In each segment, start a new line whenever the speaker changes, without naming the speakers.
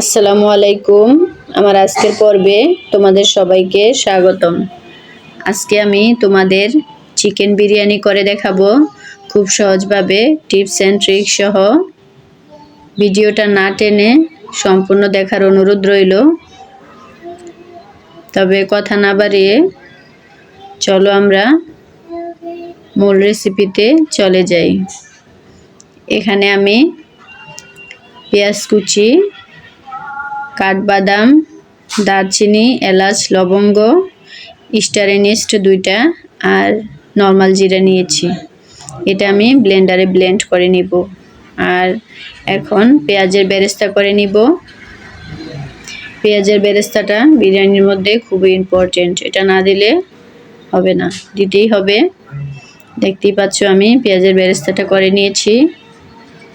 আসসালামু আলাইকুম। আমার আজকের পর্বে তোমাদের সবাইকে স্বাগতম। আজকে আমি তোমাদের চিকেন বিরিয়ানি করে দেখাবো। খুব সহজভাবে টিপস অ্যান্ড ট্রিক সহ। ভিডিওটা না টেনে সম্পূর্ণ দেখার অনুরোধ রইল। তবে কথা না বাড়িয়ে চলো আমরা মূল রেসিপিতে চলে যাই। এখানে আমি পেঁয়াজ কুচি কাঠবাদাম, দারচিনি, এলাচ, লবঙ্গ, স্টারেনিস্ট দুইটা আর নর্মাল জিরা নিয়েছি। এটা আমি ব্লেন্ডারে ব্লেন্ড করে নিব। আর এখন পেঁয়াজের বেরেস্তা করে নিব। পেঁয়াজের বেরেস্তাটা বিরিয়ানির মধ্যে খুবই ইম্পর্টেন্ট এটা না দিলে হবে না। দিতেই হবে। দেখতেই পাচ্ছ আমি পেঁয়াজের বেরেস্তাটা করে নিয়েছি।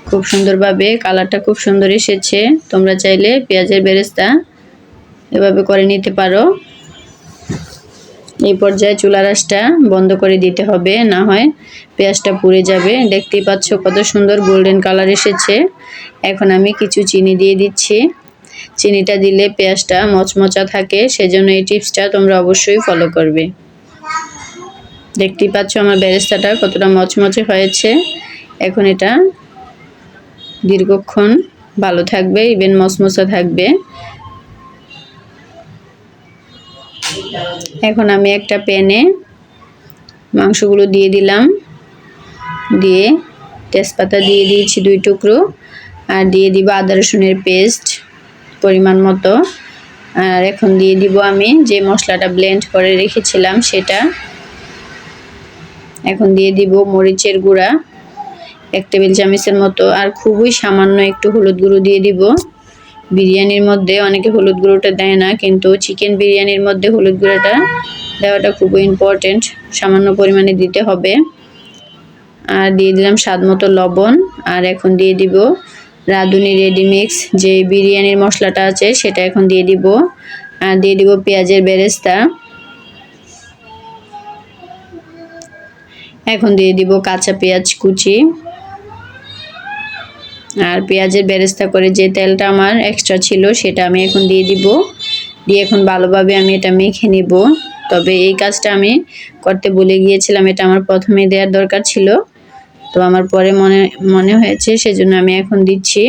খুব সুন্দরভাবে কালারটা খুব সুন্দর এসেছে। তোমরা চাইলে পেঁয়াজের বেরেস্তা এভাবে করে নিতে পারো। এই পর্যায়ে চুলা রাসটা বন্ধ করে দিতে হবে, না হয় পেঁয়াজটা পুড়ে যাবে। দেখতেই পাচ্ছ কত সুন্দর গোল্ডেন কালার এসেছে। এখন আমি কিছু চিনি দিয়ে দিচ্ছি। চিনিটা দিলে পেঁয়াজটা মচমচা থাকে, সেজন্য এই টিপসটা তোমরা অবশ্যই ফলো করবে। দেখতেই পাচ্ছ আমার বেরেস্তাটা কতটা মচমচে হয়েছে। এখন এটা দীর্ঘক্ষণ ভালো থাকবে ইভেন মসমসা থাকবে। এখন আমি একটা প্যানে মাংসগুলো দিয়ে দিলাম। দিয়ে তেজপাতা দিয়ে দিয়েছি দুই টুকরো, আর দিয়ে দিব আদা রসুনের পেস্ট পরিমাণ মতো। আর এখন দিয়ে দিব আমি যে মশলাটা ব্লেন্ড করে রেখেছিলাম সেটা। এখন দিয়ে দিব মরিচের গুঁড়া। এক টেবিল চামচের মতো, আর খুবই সামান্য একটু হলুদ গুঁড়ো দিয়ে দিব। বিরিয়ানির মধ্যে অনেকে হলুদ গুঁড়োটা দেয় না, কিন্তু চিকেন বিরিয়ানির মধ্যে হলুদ গুঁড়োটা দেওয়াটা খুবই ইম্পর্টেন্ট সামান্য পরিমাণে দিতে হবে। আর দিয়ে দিলাম স্বাদ মতো লবণ, আর এখন দিয়ে দিব রাঁধুনি রেডিমিক্স যে বিরিয়ানির মশলাটা আছে সেটা এখন দিয়ে দিব। আর দিয়ে দিব পেঁয়াজের বেরেস্তা। এখন দিয়ে দিব কাঁচা পেঁয়াজ কুচি। আর পেঁয়াজের বেরেস্তা করে যে তেলটা আমার এক্সট্রা ছিল, সেটা আমি এখন দিয়ে দিব। দিয়ে এখন ভালোভাবে আমি এটা মেখে নিব। তবে এই কাজটা আমি করতে বলে গিয়েছিলাম, এটা আমার প্রথমে দেওয়ার দরকার ছিল। তো আমার পরে মনে মনে হয়েছে, সেজন্য আমি এখন দিচ্ছি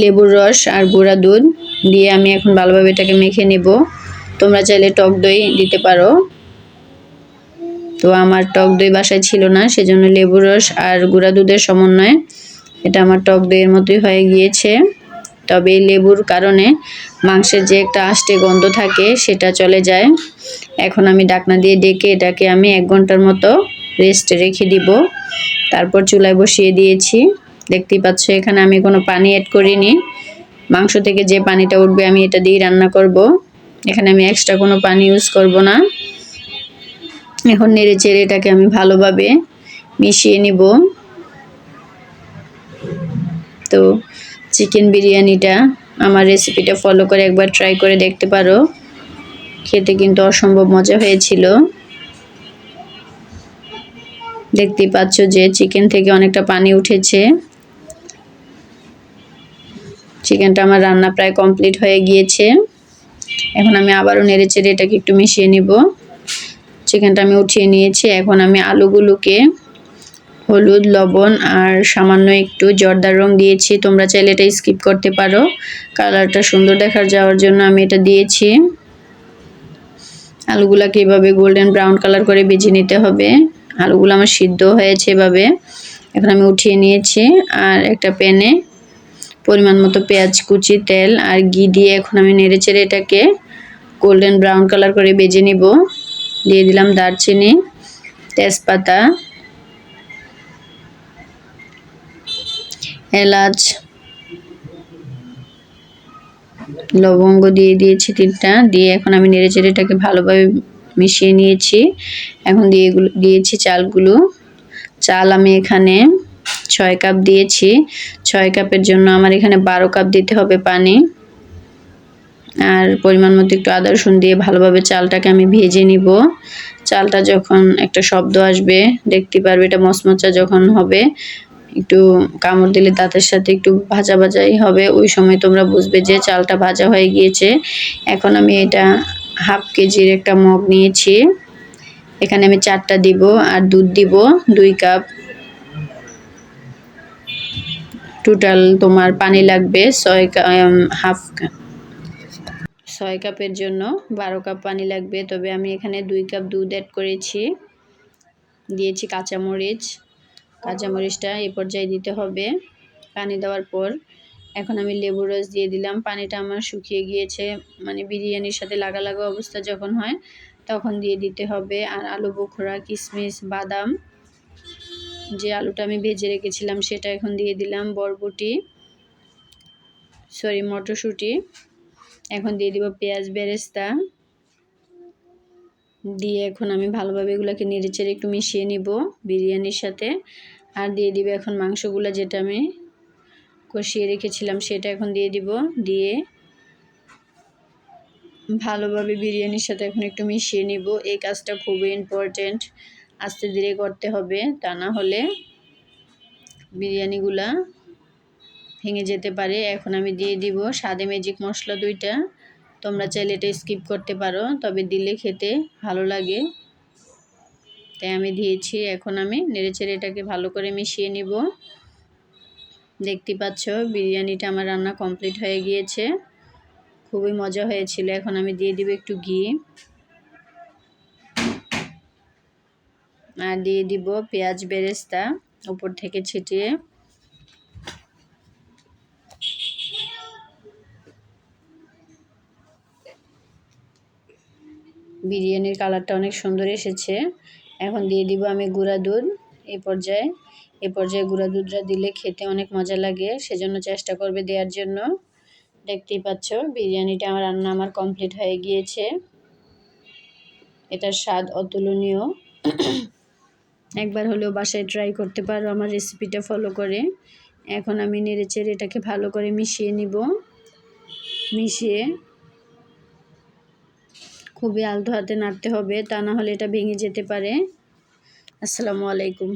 লেবুর রস আর গুঁড়া দুধ। দিয়ে আমি এখন ভালোভাবে এটাকে মেখে নেব। তোমরা চাইলে টক দই দিতে পারো। তো আমার টক দই বাসায় ছিল না, সেজন্য লেবুর রস আর গুঁড়া দুধের সমন্বয়ে এটা আমার টক দইয়ের মতোই হয়ে গিয়েছে। তবে এই লেবুর কারণে মাংসের যে একটা আষ্টে গন্ধ থাকে, সেটা চলে যায়। এখন আমি ডাকনা দিয়ে ডেকে এটাকে আমি এক ঘণ্টার মতো রেস্টে রেখে দিব। তারপর চুলায় বসিয়ে দিয়েছি। দেখতেই পাচ্ছ, এখানে আমি কোনো পানি অ্যাড করিনি। মাংস থেকে যে পানিটা উঠবে, আমি এটা দিয়ে রান্না করব। এখানে আমি এক্সট্রা কোনো পানি ইউজ করব না। এখন নেড়ে চেড়ে এটাকে আমি ভালোভাবে মিশিয়ে নিব। তো চিকেন বিরিয়ানিটা আমার রেসিপিটা ফলো করে একবার ট্রাই করে দেখতে পারো। খেতে কিন্তু অসম্ভব মজা হয়েছিল। দেখতেই পাচ্ছ যে চিকেন থেকে অনেকটা পানি উঠেছে। চিকেনটা আমার রান্না প্রায় কমপ্লিট হয়ে গিয়েছে। এখন আমি আবারও নেড়ে চেড়ে এটাকে একটু মিশিয়ে নিব। চিকেনটা আমি উঠিয়ে নিয়েছি। এখন আমি আলুগুলোকে হলুদ, লবণ আর সামান্য একটু জর্দার রং দিয়েছি। তোমরা চাইলে এটা স্কিপ করতে পারো। কালারটা সুন্দর দেখার যাওয়ার জন্য আমি এটা দিয়েছি। আলুগুলাকে এভাবে গোল্ডেন ব্রাউন কালার করে বেজে নিতে হবে। আলুগুলো আমার সিদ্ধ হয়েছে এভাবে। এখন আমি উঠিয়ে নিয়েছি আর একটা প্যানে পরিমাণ মতো পেঁয়াজ, কুচি, তেল আর ঘি দিয়ে এখন আমি নেড়ে চেড়ে এটাকে গোল্ডেন ব্রাউন কালার করে বেজে নিব। দিয়ে দিলাম দারচিনি, তেজপাতা এলাচ, লবঙ্গ দিয়ে দিয়েছি তিনটা। দিয়ে এখন আমি নেড়ে চেড়ে এটাকে ভালোভাবে মিশিয়ে নিয়েছি। এখন দিয়ে দিয়েছি চালগুলো। চাল আমি এখানে ছয় কাপ দিয়েছি। ছয় কাপের জন্য আমার এখানে বারো কাপ দিতে হবে পানি। আর পরিমাণ মতো একটু আদা রসুন দিয়ে ভালোভাবে চালটাকে আমি ভেজে নিব। চালটা যখন একটা শব্দ আসবে, দেখতে পারবে এটা মচমচা যখন হবে একটু কামড় দিলে দাঁতের সাথে একটু ভাজা ভাজাই হবে। ওই সময় তোমরা বুঝবে যে চালটা ভাজা হয়ে গিয়েছে। এখন আমি এটা হাফ কেজির একটা মগ নিয়েছি। এখানে আমি চারটা দিব আর দুধ দিব, দুই কাপ। টোটাল তোমার পানি লাগবে ছয় কাপ হাফ ছয় কাপের জন্য। বারো কাপ পানি লাগবে। তবে আমি এখানে দুই কাপ দুধ অ্যাড করেছি। দিয়েছি কাঁচামরিচ। কাঁচামরিচটা এই পর্যায়ে দিতে হবে। পানি দেওয়ার পর এখন আমি লেবু রস দিয়ে দিলাম। পানিটা আমার শুকিয়ে গিয়েছে মানে বিরিয়ানির সাথে লাগা লাগা অবস্থা যখন হয় তখন দিয়ে দিতে হবে। আর আলু বোখরা কিশমিশ বাদাম, যে আলুটা আমি ভেজে রেখেছিলাম সেটা এখন দিয়ে দিলাম। বরবটি, সরি, মটরশুঁটি, এখন দিয়ে দিব পেঁয়াজ বেরেস্তা। দিয়ে এখন আমি ভালোভাবে এগুলোকে নেড়ে চেড়ে একটু মিশিয়ে নিব বিরিয়ানির সাথে। আর দিয়ে দিব এখন মাংসগুলো যেটা আমি কষিয়ে রেখেছিলাম সেটা এখন দিয়ে দিব। দিয়ে ভালোভাবে বিরিয়ানির সাথে এখন একটু মিশিয়ে নিব। এই কাজটা খুবই ইম্পর্টেন্ট আস্তে ধীরে করতে হবে, তা না হলে বিরিয়ানিগুলা ভেঙে যেতে পারে। এখন আমি দিয়ে দিব স্বাদে ম্যাজিক মশলা দুইটা। তোমরা চাইলে এটা স্কিপ করতে পারো, তবে দিলে খেতে ভালো লাগে। তাই আমি দিয়েছি, এখন আমি নেড়েচেড়ে এটাকে ভালো করে মিশিয়ে নিব। দেখতে পাচ্ছ, বিরিয়ানিটা আমার রান্না কমপ্লিট হয়ে গিয়েছে। খুবই মজা হয়েছিল, এখন আমি দিয়ে দিব একটু ঘি। আর দিয়ে দিব পেঁয়াজ বেরেস্তা, উপর থেকে ছিটিয়ে। বিরিয়ানির কালারটা অনেক সুন্দর এসেছে। এখন দিয়ে দিব আমি গুঁড়া দুধ এই পর্যায়ে। এ পর্যায়ে গুঁড়া দুধটা দিলে খেতে অনেক মজা লাগে, সেজন্য চেষ্টা করবে দেওয়ার জন্য। দেখতেই পাচ্ছ, বিরিয়ানিটা আমার রান্না আমার কমপ্লিট হয়ে গিয়েছে। এটার স্বাদ অতুলনীয়। একবার হলেও বাসায় ট্রাই করতে পারো আমার রেসিপিটা ফলো করে। এখন আমি নেড়েচেড়ে এটাকে ভালো করে মিশিয়ে নিব। মিশিয়ে খুবই আলতো হাতে নাড়তে হবে তা না হলে এটা ভেঙে যেতে পারে। আসসালামু আলাইকুম।